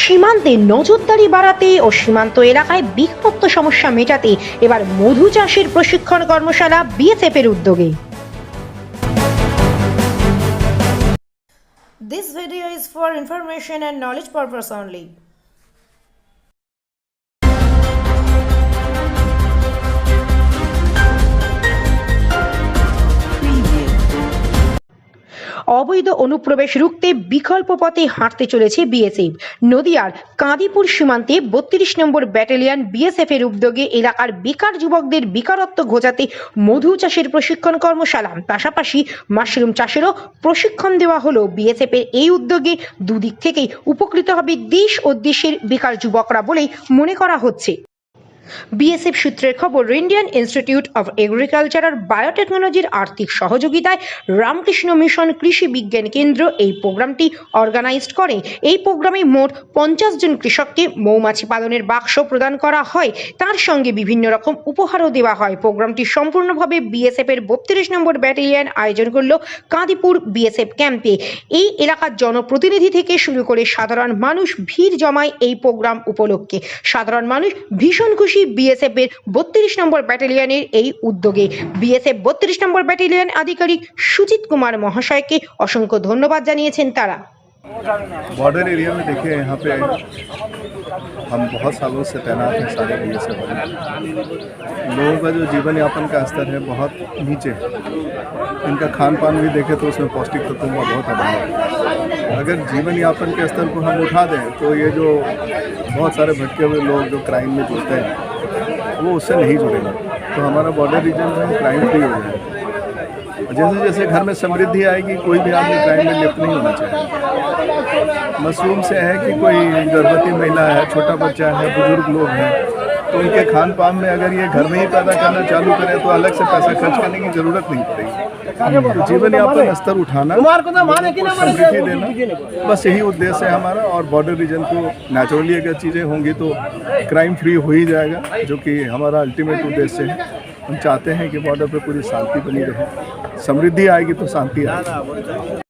সীমান্তে নজরদারি বাড়াতে ও সীমান্ত এলাকায় বিক্ষুব্ধ সমস্যা মেটাতে এবার মধু চাষের প্রশিক্ষণ কর্মশালা বিএসএফ এর উদ্যোগে This video is for information and knowledge purpose only. অবৈধ অনুপ্রবেশ রুখতে বিকল্প পথে হাঁটতে চলেছে বিএসএফ। নদিয়ার কাঁদিপুর সীমান্তে বত্রিশ নম্বর ব্যাটালিয়ন বিএসএফ এর উদ্যোগে এলাকার বেকার যুবকদের বেকারত্ব ঘোচাতে মধু চাষের প্রশিক্ষণ কর্মশালা। পাশাপাশি মাশরুম চাষেরও প্রশিক্ষণ দেওয়া হলো। বিএসএফ এর এই উদ্যোগে দুদিক থেকেই উপকৃত হবে দেশ ও দেশের বেকার যুবকরা বলেই মনে করা হচ্ছে। বিএসএফ সূত্রের খবর, ইন্ডিয়ান ইনস্টিটিউট অফ এগ্রিকালচার আর বায়োটেকনোলজির আর্থিক সহযোগিতায় রামকৃষ্ণ মিশন কৃষি বিজ্ঞান কেন্দ্র এই প্রোগ্রামটি অর্গানাইজড করে। এই প্রোগ্রামে মোট পঞ্চাশ জন কৃষককে মৌমাছি পালনের বাক্স প্রদান করা হয়। তার সঙ্গে বিভিন্ন রকম উপহারও দেওয়া হয়। প্রোগ্রামটি সম্পূর্ণভাবে বিএসএফ এর বত্রিশ নম্বর ব্যাটালিয়ন আয়োজন করল কাঁদিপুর বিএসএফ ক্যাম্পে। এই এলাকার জনপ্রতিনিধি থেকে শুরু করে সাধারণ মানুষ ভিড় জমায় এই প্রোগ্রাম উপলক্ষে। সাধারণ মানুষ ভীষণ খুশি বিএসএফ এর বত্রিশ নম্বর ব্যাটালিয়নের এই উদ্যোগে বিএসএফ বত্রিশ নম্বর ব্যাটালিয়ন আধিকারিক সুজিত কুমার মহাশয়কে অসংখ্য ধন্যবাদ জানিয়েছেন তারা बॉर्डर एरिया में देखिए यहाँ पे हम बहुत सालों से तैनात हैं सारे बी एस लोगों का जो जीवन यापन का स्तर है बहुत नीचे है इनका खान पान भी देखें तो उसमें पौष्टिक तत्वों का बहुत अभाव है अगर जीवन यापन के स्तर को हम उठा दें तो ये जो बहुत सारे भटके हुए लोग जो क्राइम में जुड़ते हैं वो उससे नहीं जुड़ेगा। तो हमारा बॉर्डर रीजन में क्राइम फ्री हो जाएगा। जैसे जैसे घर में समृद्धि आएगी, कोई भी आदमी क्राइम में लिप्त नहीं होना चाहिए मशरूम से है कि कोई गर्भवती महिला है, छोटा बच्चा है, बुज़ुर्ग लोग हैं तो उनके खान पान में अगर ये घर में ही पैदा करना चालू करें तो अलग से पैसा खर्च करने की ज़रूरत नहीं पड़ेगी। तो जीवन यापन स्तर उठाना उनको समृद्धि देना बस यही उद्देश्य है हमारा और बॉर्डर रीजन को नेचुरली अगर चीज़ें होंगी तो क्राइम फ्री हो ही जाएगा जो कि हमारा अल्टीमेट उद्देश्य है। हम चाहते हैं कि बॉर्डर पर पूरी शांति बनी रहे। समृद्धि आएगी तो शांति आएगी।